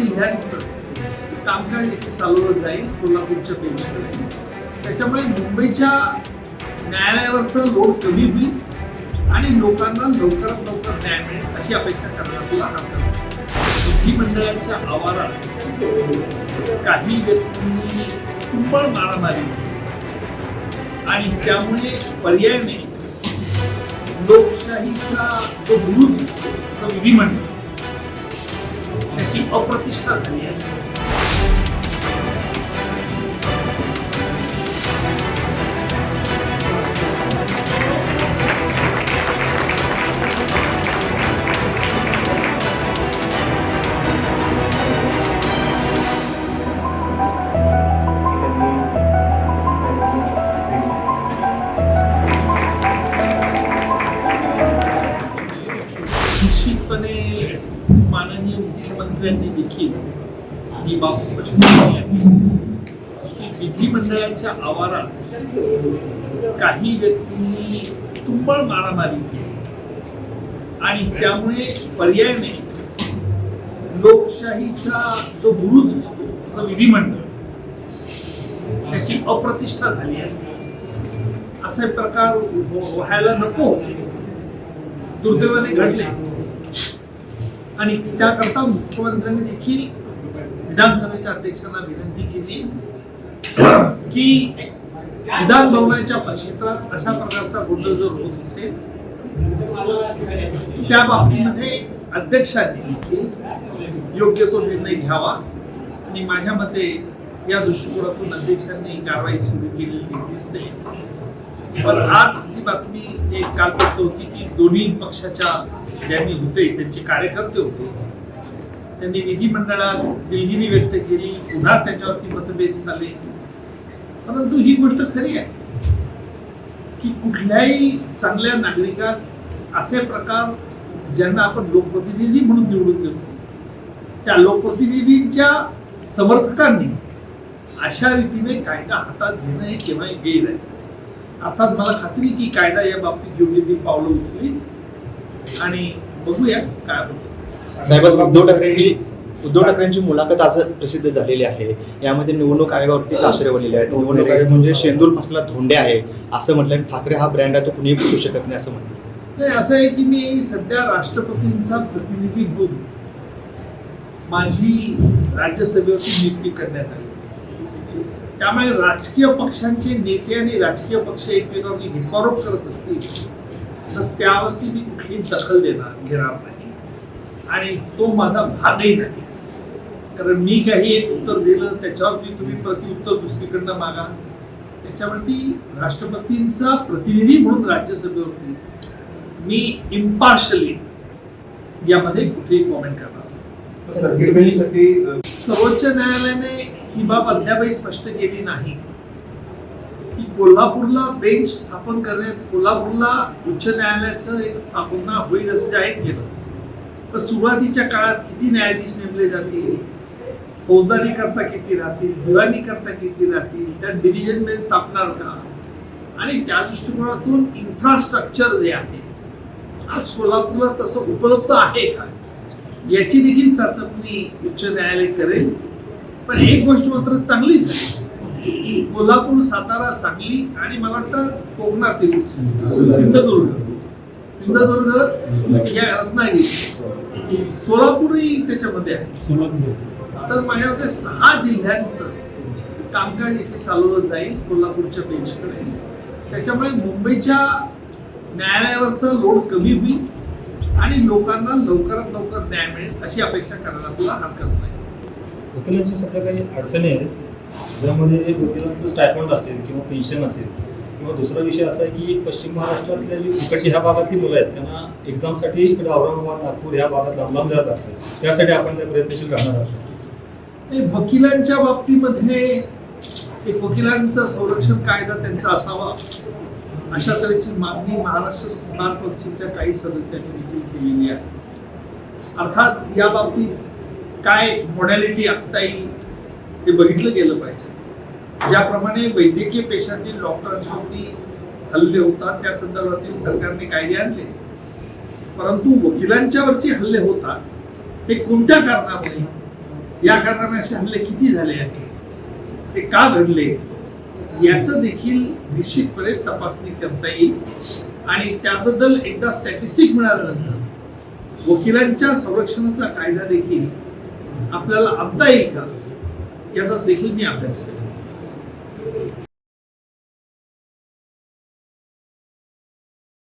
जिल्ह्यांचं कामकाज इथे चालवलं जाईल कोल्हापूरच्या बेंचकडे त्याच्यामुळे मुंबईच्या न्यायालयावरचं लोड कमी होईल आणि लोकांना लवकरात लवकर न्याय मिळेल अशी अपेक्षा करणार तुला हरकत नाही. विधिमंडळाच्या आवारात काही व्यक्तींनी तुंबळ मारामारी आणि त्यामुळे पर्यायाने लोकशाहीचा जो बुरुज असतो जो विधिमंडळ त्याची अप्रतिष्ठा झाली आहे मुख्यमंत्र्यांनी देखील ही बाब स्पष्ट केली आहे. की विधिमंडळाच्या आवारात काही व्यक्तींनी तुंबळ मारामारी केली. आणि त्यामुळे पर्यायाने लोकशाहीचा जो बुरुज असतो जो विधिमंडळ त्याची अप्रतिष्ठा झाली आहे. असे प्रकार व्हायला नको होते. दुर्दैवाने घडले. आणि त्याकरता मुख्यमंत्र्यांनी देखील विधानसभेच्या अध्यक्षांना विनंती केली की विधान भवनाच्या परिक्षेत्रात अशा प्रकारचा गोंधळ जर होत असेल त्या बाबतीमध्ये अध्यक्षांनी देखील योग्य तो निर्णय घ्यावा. आणि माझ्या मते या दृष्टिकोनातून अध्यक्षांनी कारवाई सुरू केलेली दिसते. पण आज जी बातमी एक काल होती की दोन्ही पक्षाच्या ज्यांनी होते त्यांचे कार्यकर्ते होते त्यांनी विधिमंडळात दिलगिरी व्यक्त केली पुन्हा त्याच्यावरती मतभेद झाले. परंतु ही गोष्ट खरी आहे की कुठल्याही चांगल्या नागरिकास असे प्रकार ज्यांना आपण लोकप्रतिनिधी म्हणून निवडून देतो त्या लोकप्रतिनिधींच्या समर्थकांनी अशा रीतीने कायदा हातात घेणं हे केव्हाही गैर आहे. अर्थात मला खात्री की कायदा या बाबतीत योग्य ती पावलं उचली आणि बघूया काय होतं. साहेब उद्धव ठाकरेंची उद्धव ठाकरेंची मुलाखत आज प्रसिद्ध झालेली आहे. यामध्ये निवडणूक आयोगावरती ताशरे बनलेले आहेत. निवडणूक आयोग म्हणजे शेंदूर फासला धोंडे आहे. असं म्हटलं ठाकरे हा ब्रँड आहे तो कुणीही पुसू शकत नाही असं म्हटलं. नाही असं आहे की मी सध्या राष्ट्रपतींचा प्रतिनिधी म्हणून माझी राज्यसभेवरती नियुक्ती करण्यात आली त्यामुळे राजकीय पक्षांचे नेते आणि राजकीय पक्ष एकमेकांनी हितवारोप करत असतील तर त्यावरती मी कुठलीही दखल देणार घेणार नाही. आणि तो माझा भागही नाही. कारण मी काही एक उत्तर दिलं त्याच्यावरती तुम्ही प्रतिउत्तर दुसरीकडनं मागा. त्याच्यावरती राष्ट्रपतींचा प्रतिनिधी म्हणून राज्यसभेवरती मी इम्पार्शली यामध्ये कुठेही कॉमेंट करणार सर्वोच्च न्यायालयाने ही बाब अद्यापही स्पष्ट केली नाही. कोल्हापूरला बेंच स्थापन करण्यात कोल्हापूरला उच्च न्यायालयाचं एक स्थापना होईल असं जाहीर केलं. पण सुरुवातीच्या काळात किती न्यायाधीश नेमले जातील? फौजदारी करता किती राहतील? दिवाणी करता किती राहतील? त्या डिव्हिजन बेंच स्थापणार का? आणि त्या दृष्टिकोनातून इन्फ्रास्ट्रक्चर जे आहे आज कोल्हापूरला तसं उपलब्ध आहे का? याची देखील चाचपणी उच्च न्यायालय करेल. पण एक गोष्ट मात्र चांगली झाली कोल्हापूर सातारा सांगली आणि मला वाटतं कोकणातील सिंधुदुर्ग. सिंधुदुर्ग या रत्नागिरी सोलापूरही त्याच्यामध्ये आहे. तर माझ्या मते सहा जिल्ह्यांचं कामकाज इथे चालवलं जाईल कोल्हापूरच्या बेंचकडे. त्याच्यामुळे मुंबईच्या न्यायालयावरचा लोड कमी होईल आणि लोकांना लवकरात लवकर न्याय मिळेल अशी अपेक्षा करायला तुला हरकत नाही. वकिलांच्या सध्या काही अडचणी आहेत? ज्यामध्ये वकिलांचं स्टायफंड असेल किंवा पेन्शन असेल. किंवा दुसरा विषय असा आहे की पश्चिम महाराष्ट्रातल्या जी इकडची ह्या भागातली मुलं आहेत त्यांना एक्झामसाठी इकडे औरंगाबाद नागपूर ह्या भागात लांब लांब जात त्यासाठी आपण त्या प्रयत्नशील राहणार आहोत. म्हणजे वकिलांच्या बाबतीमध्ये एक वकिलांचा संरक्षण कायदा त्यांचा असावा अशा तऱ्हेची मागणी महाराष्ट्र बार कौन्सिलच्या काही सदस्यांनी देखील केलेली आहे. अर्थात या बाबतीत काय मॉडॅलिटी आखता येईल ते बघितलं गेलं पाहिजे. ज्याप्रमाणे वैद्यकीय पेशातील डॉक्टरांवरती हल्ले होतात त्या संदर्भातील सरकारने कायदे आणले. परंतु वकिलांच्यावरचे हल्ले होतात. हे कोणत्या कारणामुळे? या कारणाने असे हल्ले किती झाले आहे? ते का घडले? याचं देखील निश्चितपणे तपासणी करता येईल. आणि त्याबद्दल एकदा स्टॅटिस्टिक मिळाल्यानंतर वकिलांच्या संरक्षणाचा कायदा देखील आपल्याला आणता येईल का? याचाच देखील मी अभ्यास केला.